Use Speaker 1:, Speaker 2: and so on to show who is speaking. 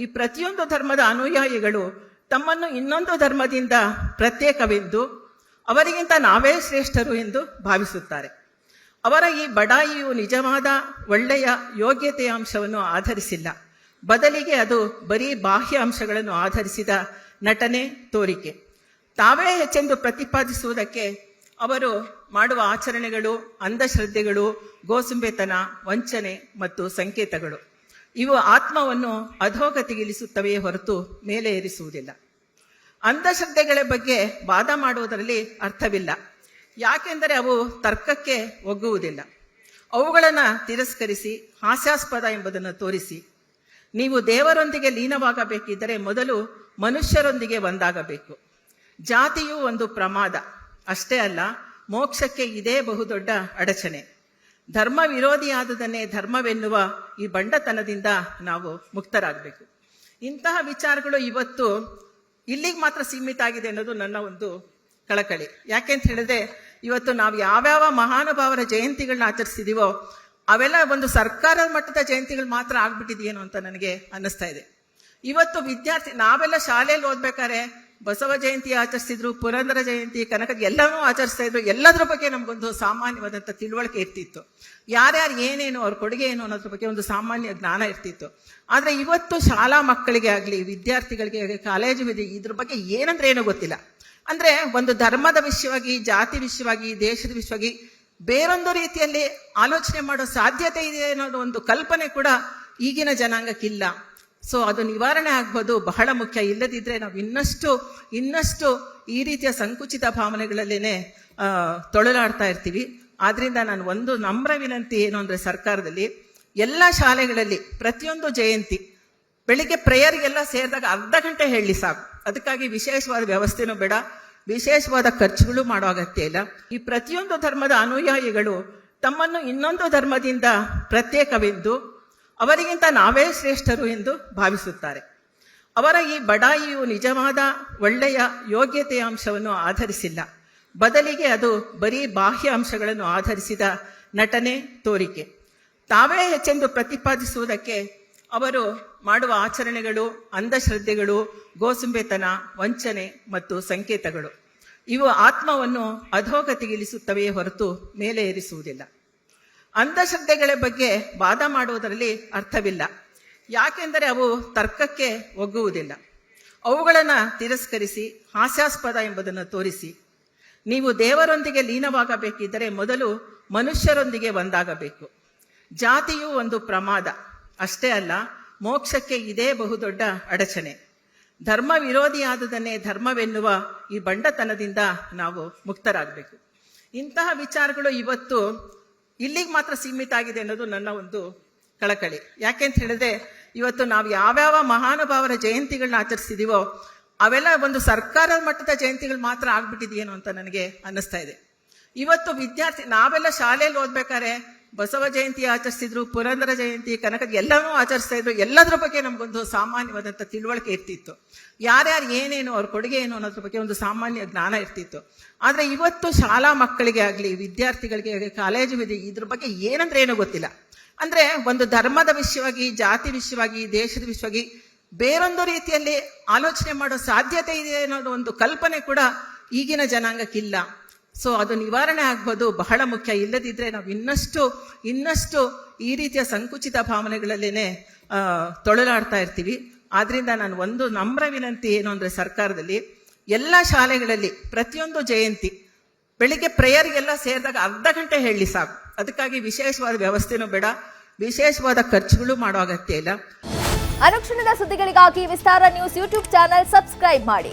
Speaker 1: ಈ ಪ್ರತಿಯೊಂದು ಧರ್ಮದ ಅನುಯಾಯಿಗಳು ತಮ್ಮನ್ನು ಇನ್ನೊಂದು ಧರ್ಮದಿಂದ ಪ್ರತ್ಯೇಕವೆಂದು, ಅವರಿಗಿಂತ ನಾವೇ ಶ್ರೇಷ್ಠರು ಎಂದು ಭಾವಿಸುತ್ತಾರೆ. ಅವರ ಈ ಬಡಾಯಿಯು ನಿಜವಾದ ಒಳ್ಳೆಯ ಯೋಗ್ಯತೆಯ ಅಂಶವನ್ನು ಆಧರಿಸಿಲ್ಲ. ಬದಲಿಗೆ ಅದು ಬರೀ ಬಾಹ್ಯ ಅಂಶಗಳನ್ನು ಆಧರಿಸಿದ ನಟನೆ, ತೋರಿಕೆ. ತಾವೇ ಹೆಚ್ಚೆಂದು ಪ್ರತಿಪಾದಿಸುವುದಕ್ಕೆ ಅವರು ಮಾಡುವ ಆಚರಣೆಗಳು, ಅಂಧಶ್ರದ್ಧೆಗಳು, ಗೋಸುಂಬೆತನ, ವಂಚನೆ ಮತ್ತು ಸಂಕೇತಗಳು. ಇವು ಆತ್ಮವನ್ನು ಅಧೋಗತಿಗಿಳಿಸುತ್ತವೆಯೇ ಹೊರತು ಮೇಲೆ ಏರಿಸುವುದಿಲ್ಲ. ಅಂಧಶ್ರದ್ಧೆಗಳ ಬಗ್ಗೆ ವಾದ ಮಾಡುವುದರಲ್ಲಿ ಅರ್ಥವಿಲ್ಲ. ಯಾಕೆಂದರೆ ಅವು ತರ್ಕಕ್ಕೆ ಒಗ್ಗುವುದಿಲ್ಲ. ಅವುಗಳನ್ನು ತಿರಸ್ಕರಿಸಿ, ಹಾಸ್ಯಾಸ್ಪದ ಎಂಬುದನ್ನು ತೋರಿಸಿ. ನೀವು ದೇವರೊಂದಿಗೆ ಲೀನವಾಗಬೇಕಿದ್ದರೆ ಮೊದಲು ಮನುಷ್ಯರೊಂದಿಗೆ ಒಂದಾಗಬೇಕು. ಜಾತಿಯು ಒಂದು ಪ್ರಮಾದ. ಅಷ್ಟೇ ಅಲ್ಲ, ಮೋಕ್ಷಕ್ಕೆ ಇದೇ ಬಹುದೊಡ್ಡ ಅಡಚಣೆ. ಧರ್ಮ ವಿರೋಧಿಯಾದುದನ್ನೇ ಧರ್ಮವೆನ್ನುವ ಈ ಬಂಡತನದಿಂದ ನಾವು ಮುಕ್ತರಾಗಬೇಕು. ಇಂತಹ ವಿಚಾರಗಳು ಇವತ್ತು ಇಲ್ಲಿಗೆ ಮಾತ್ರ ಸೀಮಿತ ಆಗಿದೆ ಅನ್ನೋದು ನನ್ನ ಒಂದು ಕಳಕಳಿ. ಯಾಕೆಂತ ಹೇಳಿದ್ರೆ, ಇವತ್ತು ನಾವು ಯಾವ್ಯಾವ ಮಹಾನುಭಾವರ ಜಯಂತಿಗಳನ್ನ ಆಚರಿಸಿದೀವೋ, ಅವೆಲ್ಲ ಒಂದು ಸರ್ಕಾರದ ಮಟ್ಟದ ಜಯಂತಿಗಳು ಮಾತ್ರ ಆಗ್ಬಿಟ್ಟಿದೆಯೇನೋ ಅಂತ ನನಗೆ ಅನ್ನಿಸ್ತಾ ಇದೆ. ಇವತ್ತು ವಿದ್ಯಾರ್ಥಿ, ನಾವೆಲ್ಲ ಶಾಲೆಯಲ್ಲಿ ಓದ್ಬೇಕಾದ್ರೆ ಬಸವ ಜಯಂತಿ ಆಚರಿಸಿದ್ರು, ಪುರಂದರ ಜಯಂತಿ, ಕನಕ ಎಲ್ಲವೂ ಆಚರಿಸ್ತಾ ಇದ್ರು. ಎಲ್ಲದ್ರ ಬಗ್ಗೆ ನಮಗೊಂದು ಸಾಮಾನ್ಯವಾದಂಥ ತಿಳುವಳಿಕೆ ಇರ್ತಿತ್ತು. ಯಾರ್ಯಾರು ಏನೇನು, ಅವ್ರ ಕೊಡುಗೆ ಏನು ಅನ್ನೋದ್ರ ಬಗ್ಗೆ ಒಂದು ಸಾಮಾನ್ಯ ಜ್ಞಾನ ಇರ್ತಿತ್ತು. ಆದರೆ ಇವತ್ತು ಶಾಲಾ ಮಕ್ಕಳಿಗೆ ಆಗಲಿ, ವಿದ್ಯಾರ್ಥಿಗಳಿಗೆ ಆಗಲಿ, ಕಾಲೇಜು ಇದೆ ಇದ್ರ ಬಗ್ಗೆ ಏನಂದ್ರೆ ಏನೂ ಗೊತ್ತಿಲ್ಲ. ಅಂದ್ರೆ ಒಂದು ಧರ್ಮದ ವಿಷಯವಾಗಿ ಜಾತಿ ವಿಷಯವಾಗಿ ದೇಶದ ವಿಷಯವಾಗಿ ಬೇರೊಂದು ರೀತಿಯಲ್ಲಿ ಆಲೋಚನೆ ಮಾಡೋ ಸಾಧ್ಯತೆ ಇದೆ ಅನ್ನೋದು ಒಂದು ಕಲ್ಪನೆ ಕೂಡ ಈಗಿನ ಜನಾಂಗಕ್ಕಿಲ್ಲ. ಸೊ ಅದು ನಿವಾರಣೆ ಆಗ್ಬೋದು. ಬಹಳ ಮುಖ್ಯ. ಇಲ್ಲದಿದ್ರೆ ನಾವು ಇನ್ನಷ್ಟು ಇನ್ನಷ್ಟು ಈ ರೀತಿಯ ಸಂಕುಚಿತ ಭಾವನೆಗಳಲ್ಲೇನೆ ತೊಳಲಾಡ್ತಾ ಇರ್ತೀವಿ. ಆದ್ರಿಂದ ನಾನು ಒಂದು ನಮ್ರ ವಿನಂತಿ ಏನು ಅಂದರೆ ಸರ್ಕಾರದಲ್ಲಿ ಎಲ್ಲ ಶಾಲೆಗಳಲ್ಲಿ ಪ್ರತಿಯೊಂದು ಜಯಂತಿ ಬೆಳಿಗ್ಗೆ ಪ್ರೇಯರ್ಗೆಲ್ಲ ಸೇರಿದಾಗ ಅರ್ಧ ಗಂಟೆ ಹೇಳಿ ಸಾಕು. ಅದಕ್ಕಾಗಿ ವಿಶೇಷವಾದ ವ್ಯವಸ್ಥೆನೂ ಬೇಡ. ವಿಶೇಷವಾದ ಖರ್ಚುಗಳು ಮಾಡೋ ಅಗತ್ಯ ಇಲ್ಲ. ಈ ಪ್ರತಿಯೊಂದು ಧರ್ಮದ ಅನುಯಾಯಿಗಳು ತಮ್ಮನ್ನು ಇನ್ನೊಂದು ಧರ್ಮದಿಂದ ಪ್ರತ್ಯೇಕವೆಂದು ಅವರಿಗಿಂತ ನಾವೇ ಶ್ರೇಷ್ಠರು ಎಂದು ಭಾವಿಸುತ್ತಾರೆ. ಅವರ ಈ ಬಡಾಯಿಯು ನಿಜವಾದ ಒಳ್ಳೆಯ ಯೋಗ್ಯತೆಯ ಅಂಶವನ್ನು ಆಧರಿಸಿಲ್ಲ. ಬದಲಿಗೆ ಅದು ಬರೀ ಬಾಹ್ಯ ಅಂಶಗಳನ್ನು ಆಧರಿಸಿದ ನಟನೆ, ತೋರಿಕೆ. ತಾವೇ ಹೆಚ್ಚೆಂದು ಪ್ರತಿಪಾದಿಸುವುದಕ್ಕೆ ಅವರು ಮಾಡುವ ಆಚರಣೆಗಳು, ಅಂಧಶ್ರದ್ಧೆಗಳು, ಗೋಸುಂಬೆತನ, ವಂಚನೆ ಮತ್ತು ಸಂಕೇತಗಳು. ಇವು ಆತ್ಮವನ್ನು ಅಧೋಗತಿಗಿಳಿಸುತ್ತವೆಯೇ ಹೊರತು ಮೇಲೆ ಏರಿಸುವುದಿಲ್ಲ ಅಂಧಶ್ರದ್ಧೆಗಳ ಬಗ್ಗೆ ವಾದ ಮಾಡುವುದರಲ್ಲಿ ಅರ್ಥವಿಲ್ಲ. ಯಾಕೆಂದರೆ ಅವು ತರ್ಕಕ್ಕೆ ಒಗ್ಗುವುದಿಲ್ಲ. ಅವುಗಳನ್ನು ತಿರಸ್ಕರಿಸಿ, ಹಾಸ್ಯಾಸ್ಪದ ಎಂಬುದನ್ನು ತೋರಿಸಿ. ನೀವು ದೇವರೊಂದಿಗೆ ಲೀನವಾಗಬೇಕಿದ್ದರೆ ಮೊದಲು ಮನುಷ್ಯರೊಂದಿಗೆ ಒಂದಾಗಬೇಕು. ಜಾತಿಯು ಒಂದು ಪ್ರಮಾದ. ಅಷ್ಟೇ ಅಲ್ಲ, ಮೋಕ್ಷಕ್ಕೆ ಇದೇ ಬಹುದೊಡ್ಡ ಅಡಚಣೆ. ಧರ್ಮ ವಿರೋಧಿಯಾದುದನ್ನೇ ಧರ್ಮವೆನ್ನುವ ಈ ಬಂಡತನದಿಂದ ನಾವು ಮುಕ್ತರಾಗಬೇಕು. ಇಂತಹ ವಿಚಾರಗಳು ಇವತ್ತು ಇಲ್ಲಿಗೆ ಮಾತ್ರ ಸೀಮಿತ ಆಗಿದೆ ಅನ್ನೋದು ನನ್ನ ಒಂದು ಕಳಕಳಿ. ಯಾಕೆಂತ ಹೇಳಿದ್ರೆ, ಇವತ್ತು ನಾವು ಯಾವ್ಯಾವ ಮಹಾನುಭಾವರ ಜಯಂತಿಗಳನ್ನ ಆಚರಿಸಿದೀವೋ, ಅವೆಲ್ಲ ಒಂದು ಸರ್ಕಾರದ ಮಟ್ಟದ ಜಯಂತಿಗಳು ಮಾತ್ರ ಆಗ್ಬಿಟ್ಟಿದೆಯೇನೋ ಅಂತ ನನಗೆ ಅನ್ನಿಸ್ತಾ ಇದೆ. ಇವತ್ತು ವಿದ್ಯಾರ್ಥಿ, ನಾವೆಲ್ಲ ಶಾಲೆಯಲ್ಲಿ ಓದ್ಬೇಕಾದ್ರೆ ಬಸವ ಜಯಂತಿ ಆಚರಿಸಿದ್ರು, ಪುರಂದರ ಜಯಂತಿ, ಕನಕ ಎಲ್ಲವೂ ಆಚರಿಸ್ತಾ ಇದ್ರು. ಎಲ್ಲದ್ರ ಬಗ್ಗೆ ನಮಗೊಂದು ಸಾಮಾನ್ಯವಾದಂಥ ತಿಳುವಳಿಕೆ ಇರ್ತಿತ್ತು. ಯಾರ್ಯಾರು ಏನೇನು, ಅವ್ರ ಕೊಡುಗೆ ಏನು ಅನ್ನೋದ್ರ ಬಗ್ಗೆ ಒಂದು ಸಾಮಾನ್ಯ ಜ್ಞಾನ ಇರ್ತಿತ್ತು. ಆದರೆ ಇವತ್ತು ಶಾಲಾ ಮಕ್ಕಳಿಗೆ ಆಗಲಿ, ವಿದ್ಯಾರ್ಥಿಗಳಿಗೆ ಆಗಲಿ, ಕಾಲೇಜು ಇದೆ ಇದ್ರ ಬಗ್ಗೆ ಏನಂದ್ರೆ ಏನೂ ಗೊತ್ತಿಲ್ಲ. ಅಂದ್ರೆ ಒಂದು ಧರ್ಮದ ವಿಷಯವಾಗಿ, ಜಾತಿ ವಿಷಯವಾಗಿ, ದೇಶದ ವಿಷಯವಾಗಿ ಬೇರೊಂದು ರೀತಿಯಲ್ಲಿ ಆಲೋಚನೆ ಮಾಡೋ ಸಾಧ್ಯತೆ ಇದೆ ಅನ್ನೋದು ಒಂದು ಕಲ್ಪನೆ ಕೂಡ ಈಗಿನ ಜನಾಂಗಕ್ಕಿಲ್ಲ. ಸೊ ಅದು ನಿವಾರಣೆ ಆಗ್ಬೋದು. ಬಹಳ ಮುಖ್ಯ. ಇಲ್ಲದಿದ್ರೆ ನಾವು ಇನ್ನಷ್ಟು ಇನ್ನಷ್ಟು ಈ ರೀತಿಯ ಸಂಕುಚಿತ ಭಾವನೆಗಳಲ್ಲೇನೆ ಆ, ತೊಳಲಾಡ್ತಾ ಇರ್ತೀವಿ. ಆದ್ರಿಂದ ನಾನು ಒಂದು ನಮ್ರ ವಿನಂತಿ ಏನು ಅಂದರೆ ಸರ್ಕಾರದಲ್ಲಿ ಎಲ್ಲ ಶಾಲೆಗಳಲ್ಲಿ ಪ್ರತಿಯೊಂದು ಜಯಂತಿ ಬೆಳಿಗ್ಗೆ ಪ್ರೇಯರ್ಗೆಲ್ಲ ಸೇರಿದಾಗ ಅರ್ಧ ಗಂಟೆ ಹೇಳಿ ಸಾಕು. ಅದಕ್ಕಾಗಿ ವಿಶೇಷವಾದ ವ್ಯವಸ್ಥೆನೂ ಬೇಡ. ವಿಶೇಷವಾದ ಖರ್ಚುಗಳು ಮಾಡೋ ಅಗತ್ಯ ಇಲ್ಲ.
Speaker 2: ಅನುಕ್ಷಣದ ಸುದ್ದಿಗಳಿಗಾಗಿ Vistara news YouTube channel subscribe ಮಾಡಿ.